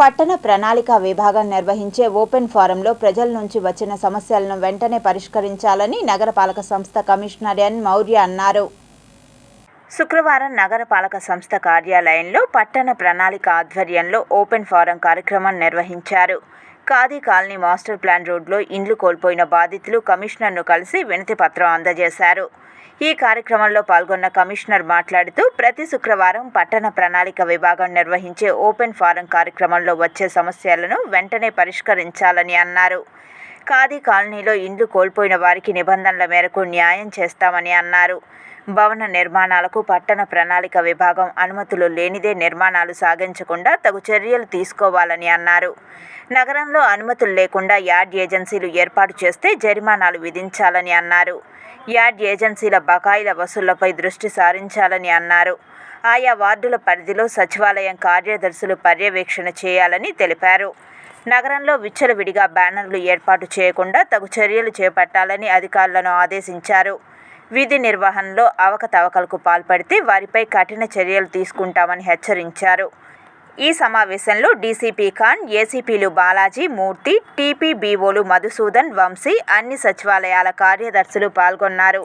పట్టణ ప్రణాళిక విభాగం నిర్వహించే ఓపెన్ ఫోరంలో ప్రజల నుంచి వచ్చిన సమస్యలను వెంటనే పరిష్కరించాలని నగరపాలక సంస్థ కమిషనర్ ఎన్ మౌర్య అన్నారు. శుక్రవారం నగరపాలక సంస్థ కార్యాలయంలో పట్టణ ప్రణాళిక ఆధ్వర్యంలో ఓపెన్ ఫోరం కార్యక్రమం నిర్వహించారు. ఖాదీ కాలనీ మాస్టర్ ప్లాన్ రోడ్లో ఇండ్లు కోల్పోయిన బాధితులు కమిషనర్ను కలిసి వినతి పత్రం అందజేశారు. ఈ కార్యక్రమంలో పాల్గొన్న కమిషనర్ మాట్లాడుతూ ప్రతి శుక్రవారం పట్టణ ప్రణాళిక విభాగం నిర్వహించే ఓపెన్ ఫారం కార్యక్రమంలో వచ్చే సమస్యలను వెంటనే పరిష్కరించాలని అన్నారు. ఖాదీ కాలనీలో ఇండ్లు కోల్పోయిన వారికి నిబంధనల మేరకు న్యాయం చేస్తామని అన్నారు. భవన నిర్మాణాలకు పట్టణ ప్రణాళిక విభాగం అనుమతులు లేనిదే నిర్మాణాలు సాగించకుండా తగు చర్యలు తీసుకోవాలని అన్నారు. నగరంలో అనుమతులు లేకుండా యార్డ్ ఏజెన్సీలు ఏర్పాటు చేస్తే జరిమానాలు విధించాలని అన్నారు. యార్డ్ ఏజెన్సీల బకాయిల వసూళ్ళపై దృష్టి సారించాలని అన్నారు. ఆయా వార్డుల పరిధిలో సచివాలయం కార్యదర్శులు పర్యవేక్షణ చేయాలని తెలిపారు. నగరంలో విచ్చలవిడిగా బ్యానర్లు ఏర్పాటు చేయకుండా తగు చర్యలు చేపట్టాలని అధికారులను ఆదేశించారు. విధి నిర్వహణలో అవకతవకలకు పాల్పడితే వారిపై కఠిన చర్యలు తీసుకుంటామని హెచ్చరించారు. ఈ సమావేశంలో డీసీపీ ఖాన్ ఏసీపీలు బాలాజీ మూర్తి టీపీబీఓలు మధుసూదన్ వంశీ అన్ని సచివాలయాల కార్యదర్శులు పాల్గొన్నారు.